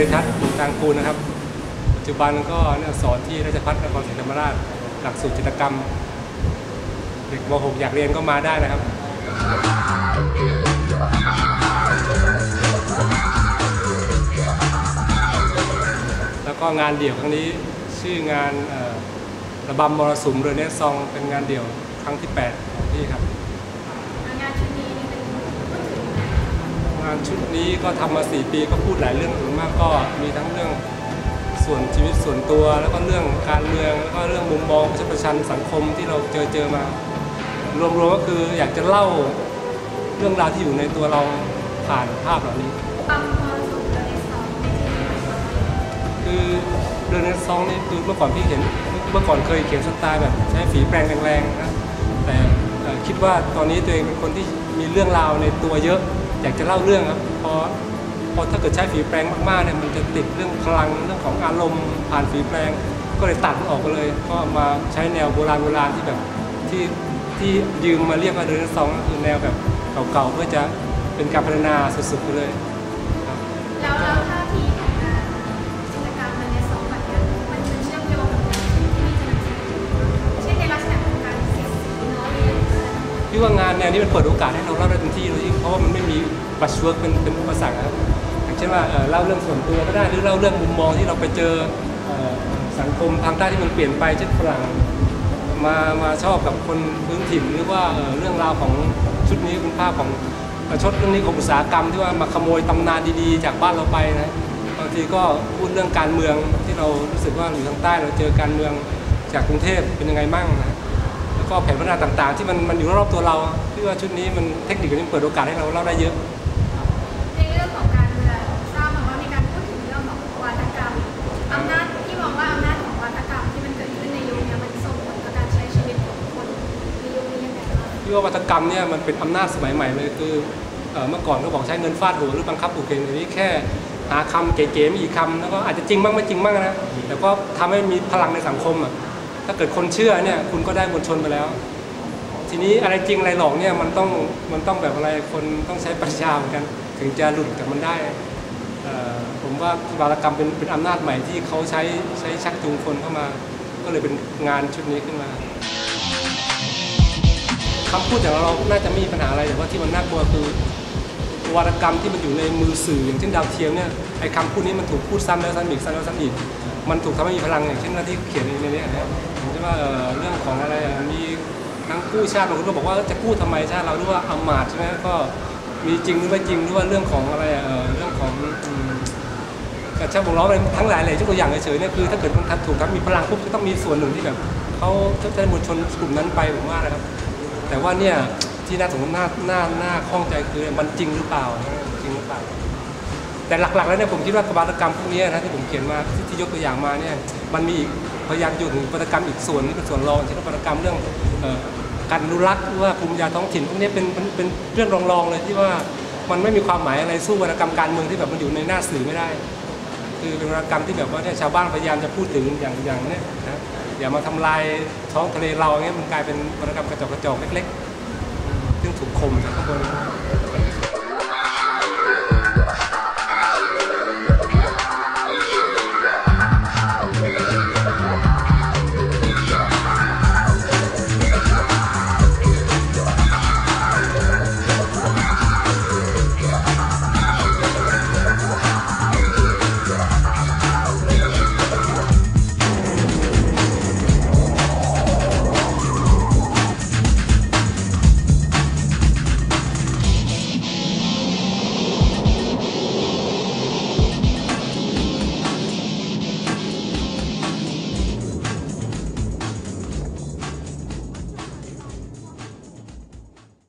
ริทัศน์กลางคูนะครับ ปัจจุบันก็สอนที่ราชภัฏนครศรีธรรมราชหลักสูตรจิตกรรม เด็กม .6 อยากเรียนก็มาได้นะครับแล้วก็งานเดี่ยวครั้งนี้ชื่องานระบำมรสุมเรือเนซองเป็นงานเดี่ยวครั้งที่ 8 ของพี่ครับานชุดนี้ก็ทำมา 4 ปีก็พูดหลายเรื่องส่วนมากก็มีทั้งเรื่องส่วนชีวิตส่วนตัว แล้วก็เรื่องการเมืองแล้วก็เรื่องมุมมองประชาชันสังคมที่เราเจอเจอมารวมๆก็คืออยากจะเล่าเรื่องราวที่อยู่ในตัวเราผ่านภาพเหล่านี้คือเรื่องในซองนี่คือเมื่อก่อนพี่เขียนเมื่อก่อนเคยเขียนสไตล์แบบใช้ฝีแปรงแรงๆนะแต่คิดว่าตอนนี้ตัวเองเป็นคนที่มีเรื่องราวในตัวเยอะ อยากจะเล่าเรื่องครับพอพอถ้าเกิดใช้ฝีแปรงมากๆเนี่ยมันจะติดเรื่องพลังเรื่องของอารมณ์ผ่านฝีแปรงก็เลยตัดมันออกไปเลย ก็มาใช้แนวโบราณโบราณที่แบบที่ที่ยืมมาเรียกว่าเรื่องซองก็คือแนวแบบเก่าๆเพื่อจะเป็นการพัฒนาสุดๆไปเลยครับแล้วแล้วท่าทีของงานจิตรกรรมมันในซองแบบเนี้ยมันมันเชื่อมโยงกับงานที่ที่จะนำเสนอเช่นในลักษณะของการเสียดสีเนาะหรืออะไรอย่างเงี้ยพี่ว่างานแนวนี้มันเปิดโอกาสให้เราเล่าได้เต็มที่เลยเพราะว่ามันไม่มี บัชเวิร์กเป็นเป็นอุปสรรคครับอย่างเช่นว่าเล่าเรื่องส่วนตัวก็ได้หรือเล่าเรื่องมุมมองที่เราไปเจอสังคมทางใต้ที่มันเปลี่ยนไปเช่นฝรั่งมามาชอบกับคนพื้นถิ่นหรือว่าเรื่องราวของชุดนี้เป็นภาพของประชดเรื่องนี้ของอุตสาหกรรมที่ว่ามาขโมยตำนานดีๆ จากบ้านเราไปนะบางทีก็พูดเรื่องการเมืองที่เรารู้สึกว่าอยู่ทางใต้เราเจอการเมืองจากกรุงเทพเป็นยังไงมั่งนะแล้วก็แผนพัฒนาต่างๆ ที่มันมันอยู่รอบตัวเราพี่ว่าชุดนี้มันเทคนิคนี้เปิดโอกาสให้เราเล่าได้เยอะ รื่องของการเมืองทราบมาว่ามีการพูดถึงเรื่องของวาทกรรมอำนาจที่มองว่าอำนาจของวาทกรรมที่มันเกิดขึ้นในยุคนี้มันส่งผลต่อการใช้ชีวิตของคนในยุคนี้ยังไงบ้างพี่ว่าวัฒกรรมเนี่ยมันเป็นอำนาจสมัยใหม่เลยคือเมื่อก่อนก็บอกใช้เงินฟาดหัวหรือบังคับผูกเข็นอันนี้แค่หาคำเก๋ๆม่กี่คำแล้วก็อาจจะจริงบ้างไม่จริงบ้างนะแต่ก็ทำให้มีพลังในสังคมอะถ้าเกิดคนเชื่อเนี่ยคุณก็ได้มวลชนไปแล้ว ทีนี้อะไรจริงอะไรหลอกเนี่ยมันต้องมันต้องแบบอะไรคนต้องใช้ปัญญาเหมือนกัน ถึงจะหลุดจากมันได้ ผมว่าวารกรรมเป็นเป็นอำนาจใหม่ที่เขาใช้ใช้ชักจูงคนเข้ามา ก็เลยเป็นงานชุดนี้ขึ้นมาคำพูดอย่างเราน่าจะไม่มีปัญหาอะไรแต่ว่าที่มันน่ากลัวคือวารกรรมที่มันอยู่ในมือสื่ออย่างเช่นดาวเทียมเนี่ยไอ้คำพูดนี้มันถูกพูดซ้ำแล้วซ้ำอีกซ้ำแล้วซ้ำอีกมันถูกทำให้มีพลังอย่างเช่นว่าที่เขียนในนี้นะครับอย่างเช่นว่าเรื่องของอะไรมีทั้งกู้ชาติบางคนก็บอกว่าจะกู้ทำไมชาติเราหรือว่าอำมาตย์ใช่ไหมก็ มีจริงหรือไม่จริงหรือว่าเรื่องของอะไรเออเรื่องของกระชับวงล้ออะไรทั้งหลายเลยยกตัวอย่างเฉยๆเนี่ยคือถ้าเกิดมันทำถูกทำมีพลังปุ๊บจะต้องมีส่วนหนึ่งที่แบบเขาจะได้มวลชนกลุ่มนั้นไปผมว่านะครับ แต่ว่าเนี่ยที่น่าสงสัยน่าน่าน่าข้องใจคือมันจริงหรือเปล่าจริงหรือเปล่า แต่หลักๆแล้วเนี่ยผมคิดว่ากบฏกรรมพวกนี้นะที่ผมเขียนมาที่ทยกตัวอย่างมาเนี่ยมันมีอีกพยายามอยู่ถึงกบฏกรรมอีกส่วนที่เป็นส่วนรองเช่นกบฏกรรมเรื่องเอ การอนุรักษ์หรือว่าภูมิยาท้องถิ่นพวกนี้เป็นเป็นเป็นเรื่องรองๆเลยที่ว่ามันไม่มีความหมายอะไรสู้วรรณกรรมการเมืองที่แบบมันอยู่ในหน้าสื่อไม่ได้ คือเป็นวรรณกรรมที่แบบว่าเนี่ยชาวบ้านพยายามจะพูดถึงอย่างอย่างเนี้ยนะอย่ามาทำลายท้องทะเลเราเงี้ยมันกลายเป็นวรรณกรรมกระจอกกระจอกเล็กๆซึ่งถูกข่มจากข้างบน